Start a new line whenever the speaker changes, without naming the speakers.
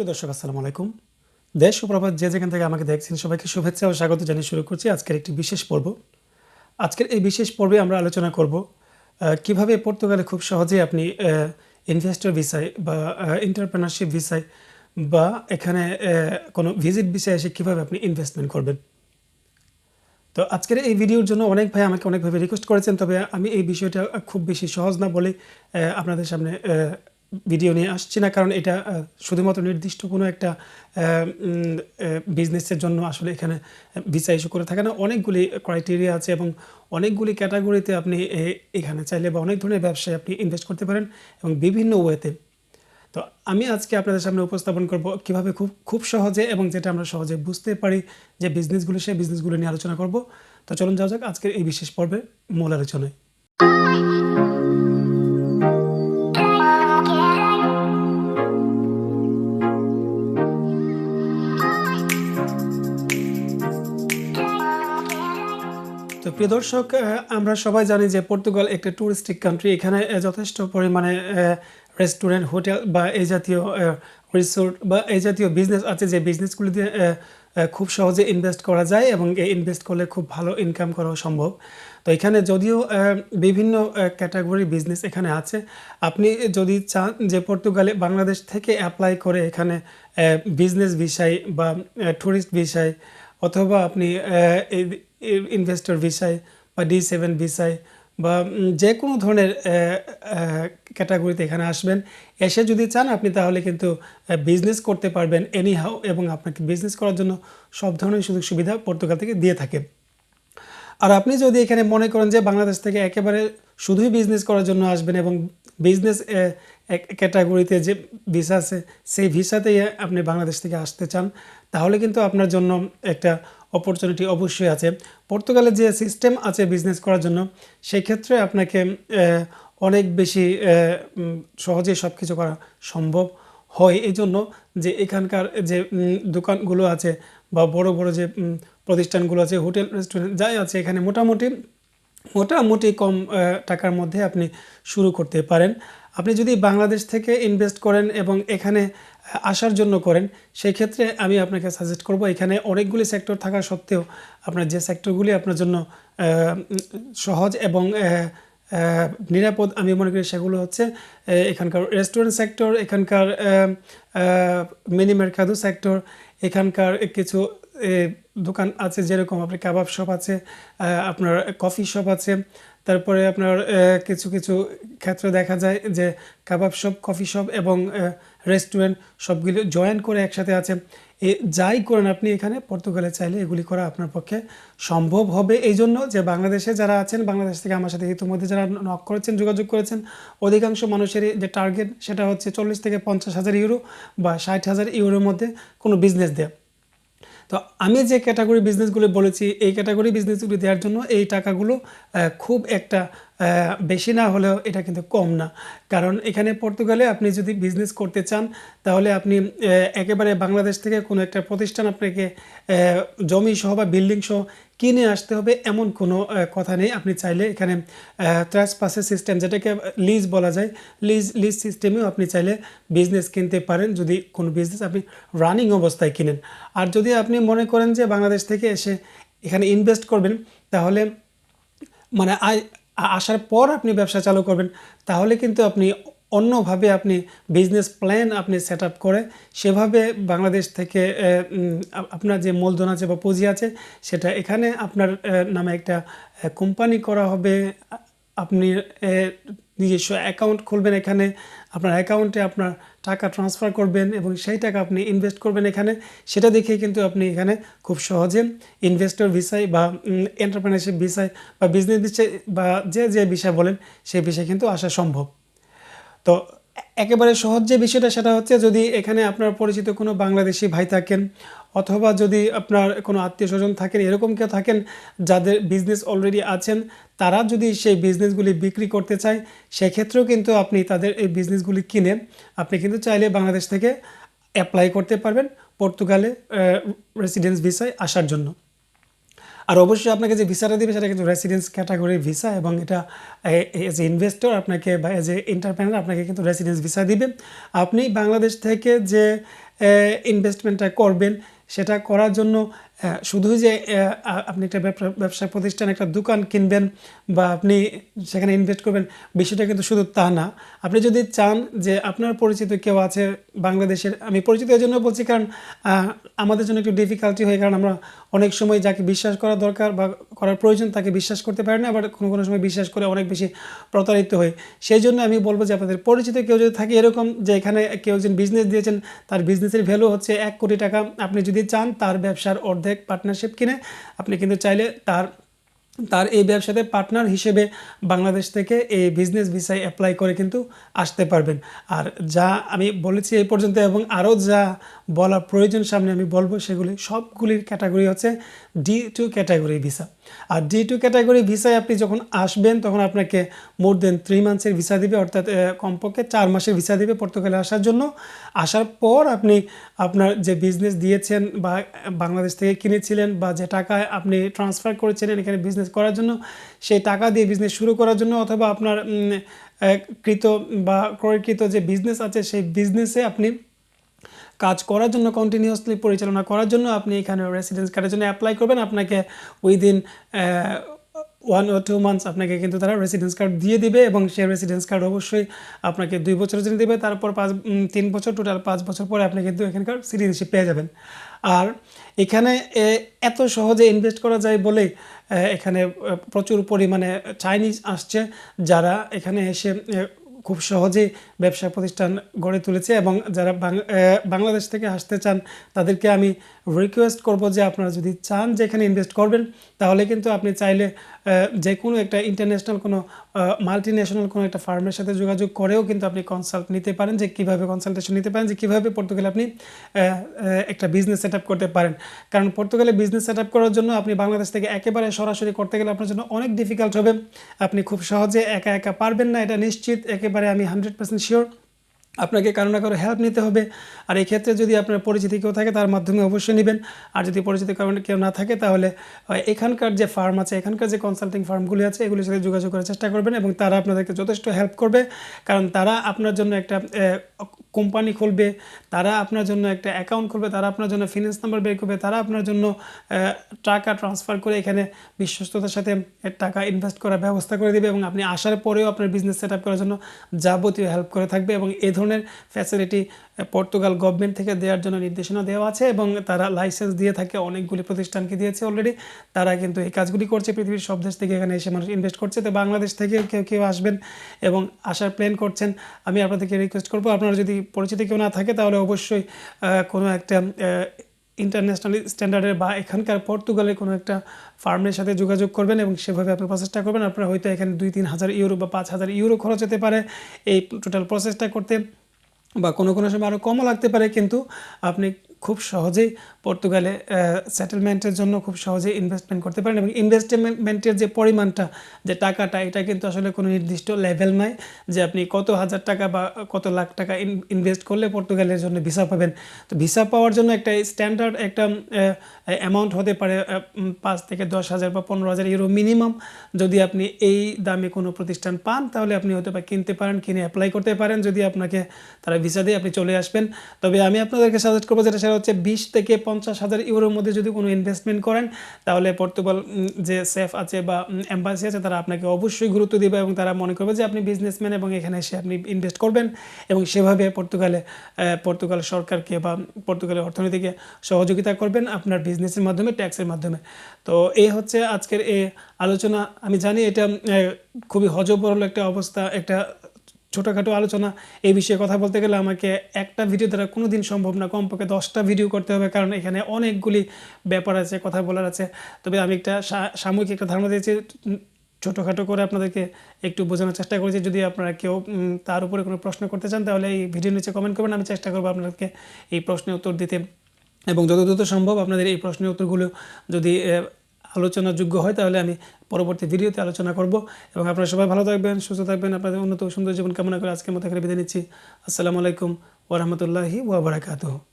সুপ্রিয় দর্শক, আসসালামু আলাইকুম। দেশ ও প্রভাত যে যেখান থেকে আমাকে দেখছেন, সবাইকে শুভেচ্ছা ও স্বাগত জানিয়ে শুরু করছি আজকের একটি বিশেষ পর্ব। আজকের এই বিশেষ পর্বে আমরা আলোচনা করব কীভাবে পর্তুগালে খুব সহজেই আপনি ইনভেস্টর ভিসায় বা এন্টারপ্রেনারশিপ ভিসায় বা এখানে কোনো ভিজিট ভিসায় এসে কীভাবে আপনি ইনভেস্টমেন্ট করবেন। তো আজকের এই ভিডিওর জন্য অনেক ভাই আমাকে অনেকভাবে রিকোয়েস্ট করেছেন, তবে আমি এই বিষয়টা খুব বেশি সহজ না বলে আপনাদের সামনে ভিডিও নিয়ে আসছি না, কারণ এটা শুধুমাত্র নির্দিষ্ট কোনো একটা বিজনেসের জন্য আসলে এখানে ভিসা ইস্যু করে থাকে না। অনেকগুলি ক্রাইটেরিয়া আছে এবং অনেকগুলি ক্যাটাগরিতে আপনি এখানে চাইলে বা অনেক ধরনের ব্যবসায় আপনি ইনভেস্ট করতে পারেন এবং বিভিন্ন ওয়েতে তো আমি আজকে আপনাদের সামনে উপস্থাপন করব কীভাবে খুব খুব সহজে এবং যেটা আমরা সহজে বুঝতে পারি যে বিজনেসগুলো সেই বিজনেসগুলো নিয়ে আলোচনা করব। তো চলুন যাওয়া যাক আজকের এই বিশেষ পর্বে মূল আলোচনায়। তো প্রিয় দর্শক আমরা সবাই জানি যে পর্তুগাল একটা ট্যুরিস্টিক কান্ট্রি এখানে যথেষ্ট পরিমাণে রেস্টুরেন্ট হোটেল বা এই জাতীয় রিসোর্ট বা এই জাতীয় বিজনেস আছে যে বিজনেসগুলিতে আহ, আহ, খুব সহজে ইনভেস্ট করা যায় এবং এই ইনভেস্ট করলে খুব ভালো ইনকাম করা সম্ভব। তো এখানে যদিও বিভিন্ন ক্যাটাগরি বিজনেস এখানে আছে। আপনি যদি চান যে পর্তুগালে বাংলাদেশ থেকে অ্যাপ্লাই করে এখানে বিজনেস বিষয় বা ট্যুরিস্ট বিষয় অথবা আপনি ইনভেস্টর ভিসায় বা ডি সেভেন ভিসায় বা যে কোনো ধরনের ক্যাটাগরিতে এখানে আসবেন। এসে যদি চান আপনি তাহলে কিন্তু বিজনেস করতে পারবেন এনি হাউ এবং আপনাকে বিজনেস করার জন্য সব ধরনের সুযোগ সুবিধা পর্তুগাল থেকে দিয়ে থাকে। আর আপনি যদি এখানে মনে করেন যে বাংলাদেশ থেকে একেবারে শুধুই বিজনেস করার জন্য আসবেন এবং বিজনেস ক্যাটাগরিতে যে ভিসা আছে, সেই ভিসাতেই আপনি বাংলাদেশ থেকে আসতে চান, তাহলে কিন্তু আপনার জন্য একটা অপরচুনিটি অবশ্যই আছে। পর্তুগালে যে সিস্টেম আছে বিজনেস করার জন্য সেই ক্ষেত্রে আপনাকে অনেক বেশি সহজে সব কিছু করা সম্ভব হয়। এই জন্য যে এখানকার যে দোকানগুলো আছে বা বড় বড় যে প্রতিষ্ঠানগুলো আছে, হোটেল, রেস্টুরেন্ট, যাই আছে এখানে, মোটামুটি মোটামুটি কম টাকার মধ্যে আপনি শুরু করতে পারেন। আপনি যদি বাংলাদেশ থেকে ইনভেস্ট করেন এবং এখানে আসার জন্য করেন, সেই ক্ষেত্রে আমি আপনাকে সাজেস্ট করব, এখানে অনেকগুলি সেক্টর থাকা সত্ত্বেও আপনার যে সেক্টরগুলি আপনার জন্য সহজ এবং নিরাপদ, আমি মনে করি সেগুলো হচ্ছে এখানকার রেস্টুরেন্ট সেক্টর এখানকার মিনি মেরকাদো সেক্টর এখানকার কিছু দোকান আছে যেরকম আপনার কাবাব শপ আছে আপনার কফি শপ আছে, তারপরে আপনার কিছু কিছু ক্ষেত্রে দেখা যায় যে কাবাব শপ কফি শপ এবং রেস্টুরেন্ট, সবগুলো জয়েন করে একসাথে আছে। এ যাই করেন আপনি এখানে, পর্তুগালে চাইলে এগুলি করা আপনার পক্ষে সম্ভব হবে। এই জন্য যে বাংলাদেশে যারা আছেন, বাংলাদেশ থেকে আমার সাথে ইতিমধ্যে যারা নক করেছেন, যোগাযোগ করেছেন, অধিকাংশ মানুষেরই যে টার্গেট সেটা হচ্ছে চল্লিশ থেকে পঞ্চাশ হাজার ইউরো বা ষাট হাজার ইউরোর মধ্যে কোনো বিজনেস দেয়া। তো আমি যে ক্যাটাগরি বিজনেসগুলো বলেছি, এই ক্যাটাগরি বিজনেসগুলি দেওয়ার জন্য এই টাকাগুলো খুব একটা বেশি না হলেও এটা কিন্তু কম না। কারণ এখানে পর্তুগালে আপনি যদি বিজনেস করতে চান, তাহলে আপনি একেবারে বাংলাদেশ থেকে কোনো একটা প্রতিষ্ঠান আপনাকে জমি সহ বা বিল্ডিং সহ কিনে আসতে হবে এমন কোনো কথা নেই। আপনি চাইলে এখানে ট্রাস পাসের সিস্টেম যেটাকে লিজ বলা যায় লিজ লিজ সিস্টেমেও আপনি চাইলে বিজনেস কিনতে পারেন যদি কোনো বিজনেস আপনি রানিং অবস্থায় কিনেন। আর যদি আপনি মনে করেন যে বাংলাদেশ থেকে এসে এখানে ইনভেস্ট করবেন, তাহলে মানে আসার পর আপনি ব্যবসা চালু করবেন, তাহলে কিন্তু আপনি অন্যভাবে আপনি বিজনেস প্ল্যান আপনি সেট আপ করে সেভাবে বাংলাদেশ থেকে আপনার যে মূলধন আছে বা পুঁজি আছে, সেটা এখানে আপনার নামে একটা কোম্পানি করা হবে। আপনি নিজস্ব অ্যাকাউন্ট খুলবেন এখানে, আপনার অ্যাকাউন্টে আপনার টাকা ট্রান্সফার করবেন এবং সেই টাকা আপনি ইনভেস্ট করবেন এখানে। সেটা দেখে কিন্তু আপনি এখানে খুব সহজে ইনভেস্টর ভিসায় বা এন্টারপ্রেনারশিপ ভিসায় বা বিজনেস বিষয় বা যে যে বিষয় বলেন, সেই বিষয়ে কিন্তু আসা সম্ভব। তো একেবারে সহজ যে বিষয়টা সেটা হচ্ছে যদি এখানে আপনার পরিচিত কোনো বাংলাদেশি ভাই থাকেন অথবা যদি আপনার কোনো আত্মীয় স্বজন থাকেন, এরকম কেউ থাকেন যাদের বিজনেস অলরেডি আছেন, তারা যদি সেই বিজনেসগুলি বিক্রি করতে চায়, সেক্ষেত্রেও কিন্তু আপনি তাদের এই বিজনেসগুলি কিনে আপনি কিন্তু চাইলে বাংলাদেশ থেকে অ্যাপ্লাই করতে পারবেন, পর্তুগালে রেসিডেন্স ভিসায় আসার জন্য। আর অবশ্যই আপনাকে যে ভিসাটা দেবে সেটা কিন্তু রেসিডেন্স ক্যাটাগরি ভিসা এবং এটা এজ এ ইনভেস্টর আপনাকে বা এজ এ এন্টারপ্রেনার আপনাকে কিন্তু রেসিডেন্স ভিসা দিবে। আপনি বাংলাদেশ থেকে যে ইনভেস্টমেন্টটা করবেন, সেটা করার জন্য আহ, শুধুই যে আপনি একটা ব্যবসা প্রতিষ্ঠান একটা দোকান কিনবেন বা আপনি সেখানে ইনভেস্ট করবেন বিষয়টা কিন্তু শুধু তা না। আপনি যদি চান যে আপনার পরিচিত কেউ আছে বাংলাদেশের আমি পরিচিত এই জন্য বলছি কারণ আমাদের জন্য একটু ডিফিকাল্টি হয় কারণ আমরা অনেক সময় যাকে বিশ্বাস করা দরকার বা করার প্রয়োজন তাকে বিশ্বাস করতে পারি না আবার কোনো কোনো সময় বিশ্বাস করে অনেক বেশি প্রতারিত হয়। সেই জন্য আমি বলব যে আপনাদের পরিচিত কেউ যদি থাকে এরকম যে এখানে কেউ একজন বিজনেস দিয়েছেন তার বিজনেসের ভ্যালু হচ্ছে এক কোটি টাকা। আপনি যদি চান তার ব্যবসার অর্ধেক পার্টনারশিপ কিনে আপনি কিন্তু চাইলে তার তার এই ব্যবসাতে পার্টনার হিসেবে বাংলাদেশ থেকে এই বিজনেস ভিসায় অ্যাপ্লাই করে কিন্তু আসতে পারবেন। আর যা আমি বলেছি এই পর্যন্ত এবং আরও যা বলার প্রয়োজন সামনে আমি বলব সেগুলি সবগুলির ক্যাটাগরি হচ্ছে ডি টু ক্যাটাগরি ভিসা আর ডি টু ক্যাটাগরি ভিসায় আপনি যখন আসবেন, তখন আপনাকে মোর দেন থ্রি মান্থসের ভিসা দিবে, অর্থাৎ কমপক্ষে চার মাসের ভিসা দিবে পর্তুগালে আসার জন্য। আসার পর আপনি আপনার যে বিজনেস দিয়েছেন বা বাংলাদেশ থেকে কিনেছিলেন বা যে টাকায় আপনি ট্রান্সফার করেছিলেন, এখানে বিজনেস করার জন্য, সেই টাকা দিয়ে বিজনেস শুরু করার জন্য অথবা আপনার কৃত বা ক্রয়কৃত যে বিজনেস আছে, সেই বিজনেসে আপনি কাজ করার জন্য কন্টিনিউয়াসলি পরিচালনা করার জন্য আপনি এখানে রেসিডেন্স কার্ডের জন্য অ্যাপ্লাই করবেন। আপনাকে উইদিন ওয়ান ও টু মান্থস আপনাকে কিন্তু তারা রেসিডেন্স কার্ড দিয়ে দিবে এবং সেই রেসিডেন্স কার্ড অবশ্যই আপনাকে দুই বছরের জন্য দেবে। তারপর পাঁচ তিন বছর টোটাল পাঁচ বছর পরে আপনি কিন্তু এখানকার সিটিজেনশিপ পেয়ে যাবেন। আর এখানে এত সহজে ইনভেস্ট করা যায় বলে এখানে প্রচুর পরিমাণে চাইনিজ আসছে, যারা এখানে এসে খুব সহজে ব্যবসা প্রতিষ্ঠান গড়ে তুলেছে এবং যারা বাংলাদেশ থেকে আসতে চান, তাদেরকে আমি রিকোয়েস্ট করব যে আপনারা যদি চান যে এখানে ইনভেস্ট করবেন, তাহলে কিন্তু আপনি চাইলে যে কোনো একটা ইন্টারন্যাশনাল কোনো মাল্টি ন্যাশনাল কোনো একটা ফার্মের সাথে যোগাযোগ করেও কিন্তু আপনি কনসাল্ট নিতে পারেন যে কীভাবে কনসালটেশন নিতে পারেন, যে কীভাবে পর্তুগালে আপনি একটা বিজনেস সেট করতে পারেন। কারণ পর্তুগালে বিজনেস সেট করার জন্য আপনি বাংলাদেশ থেকে একেবারে সরাসরি করতে গেলে আপনার জন্য অনেক ডিফিকাল্ট হবে। আপনি খুব সহজে একা একা পারবেন না, এটা নিশ্চিত। একেবারে আমি হান্ড্রেড পার্সেন্ট শিওর আপনাকে কারও না কারও হেল্প নিতে হবে। আর এই ক্ষেত্রে যদি আপনার পরিচিতি কেউ থাকে, তার মাধ্যমে অবশ্যই নেবেন। আর যদি পরিচিতি কারণে কেউ না থাকে, তাহলে এখানকার যে ফার্ম আছে, এখানকার যে কনসাল্টিং ফার্মগুলি আছে, এগুলির সাথে যোগাযোগ করার চেষ্টা করবেন এবং তারা আপনাদেরকে যথেষ্ট হেল্প করবে। কারণ তারা আপনার জন্য একটা কোম্পানি খুলবে, তারা আপনার জন্য একটা অ্যাকাউন্ট খুলবে, তারা আপনার জন্য ফিনান্স নাম্বার বের করবে, তারা আপনার জন্য টাকা ট্রান্সফার করে এখানে বিশ্বস্ততার সাথে টাকা ইনভেস্ট করার ব্যবস্থা করে দেবে এবং আপনি আসার পরেও আপনার বিজনেস সেট করার জন্য যাবতীয় হেল্প করে থাকবে এবং এ ধরনের ফ্যাসিলিটি পর্তুগাল গভর্নমেন্ট থেকে দেওয়ার জন্য নির্দেশনা দেওয়া আছে এবং তারা লাইসেন্স দিয়ে থাকে, অনেকগুলি প্রতিষ্ঠানকে দিয়েছে অলরেডি তারা কিন্তু এই কাজগুলি করছে, পৃথিবীর সব দেশ থেকে এখানে এসে মানুষ ইনভেস্ট করছে। তো বাংলাদেশ থেকে কেউ কেউ আসবেন এবং আসার প্ল্যান করছেন। আমি আপনাদেরকে রিকোয়েস্ট করব, আপনারা যদি পরিচিত কেউ না থাকে তাহলে অবশ্যই কোনো একটা ইন্টারন্যাশনাল স্ট্যান্ডার্ডের বা এখানকার পর্তুগালের কোনো একটা ফার্মের সাথে যোগাযোগ করবেন এবং সেভাবে আপনার প্রসেসটা করবেন। আপনার হয়তো এখানে দুই, তিন হাজার ইউরো বা পাঁচ হাজার ইউরো খরচ হতে পারে এই টোটাল প্রসেসটা করতে। বা কোনো কোনো সময় আরও কমও লাগতে পারে কিন্তু আপনি খুব সহজেই পর্তুগালে সেটেলমেন্টের জন্য খুব সহজেই ইনভেস্টমেন্ট করতে পারেন এবং ইনভেস্টমেন্টের যে পরিমাণটা, যে টাকাটা, এটা কিন্তু আসলে কোনো নির্দিষ্ট লেভেল নয় যে আপনি কত হাজার টাকা বা কত লাখ টাকা ইনভেস্ট করলে পর্তুগালের জন্য ভিসা পাবেন। তো ভিসা পাওয়ার জন্য একটা স্ট্যান্ডার্ড একটা অ্যামাউন্ট হতে পারে পাঁচ থেকে দশ হাজার বা পনেরো হাজার ইউরো মিনিমাম যদি আপনি এই দামে কোনো প্রতিষ্ঠান পান, তাহলে আপনি হয়তো বা কিনতে পারেন, কিনে অ্যাপ্লাই করতে পারেন। যদি আপনাকে তারা ভিসা দিয়ে আপনি চলে আসবেন, তবে আমি আপনাদেরকে সাজেস্ট করব যেটা সেটা হচ্ছে বিশ থেকে পঞ্চাশ হাজার ইউরোর মধ্যে যদি কোনো ইনভেস্টমেন্ট করেন, তাহলে পর্তুগাল যে সেফ আছে বা এম্বাসি আছে, তারা আপনাকে অবশ্যই গুরুত্ব দেবে এবং তারা মনে করবে যে আপনি বিজনেসম্যান এবং এখানে এসে আপনি ইনভেস্ট করবেন এবং সেভাবে পর্তুগালে পর্তুগাল সরকারকে বা পর্তুগালের অর্থনীতিকে সহযোগিতা করবেন আপনার বিজনেসের মাধ্যমে ট্যাক্সের মাধ্যমে। তো এই হচ্ছে আজকের এ আলোচনা। আমি জানি এটা খুবই হজবরল একটা অবস্থা, একটা ছোটোখাটো আলোচনা, এই বিষয়ে কথা বলতে গেলে আমাকে একটা ভিডিও দ্বারা কোনো দিন সম্ভব না। কমপক্ষে দশটা ভিডিও করতে হবে, কারণ এখানে অনেকগুলি ব্যাপার আছে, কথা বলার আছে। তবে আমি একটা সাময়িক একটা ধারণা দিয়েছি, ছোটোখাটো করে আপনাদেরকে একটু বোঝানোর চেষ্টা করেছি। যদি আপনারা কেউ তার উপরে কোনো প্রশ্ন করতে চান, তাহলে এই ভিডিও নিচে কমেন্ট করবেন, আমি চেষ্টা করব আপনাদেরকে এই প্রশ্নের উত্তর দিতে। এবং যত দ্রুত সম্ভব আপনাদের এই প্রশ্নের উত্তরগুলো যদি আহ, আলোচনাযোগ্য হয় তাহলে আমি পরবর্তী ভিডিওতে আলোচনা করব। এবং আপনারা সবাই ভালো থাকবেন সুস্থ থাকবেন। আপনাদের উন্নত সুন্দর জীবন কামনা করে আজকের মতো এখানে বিদায় নিচ্ছি। আসসালামু আলাইকুম ওরহমতুল্লাহি ওয়াবারাকাতুহ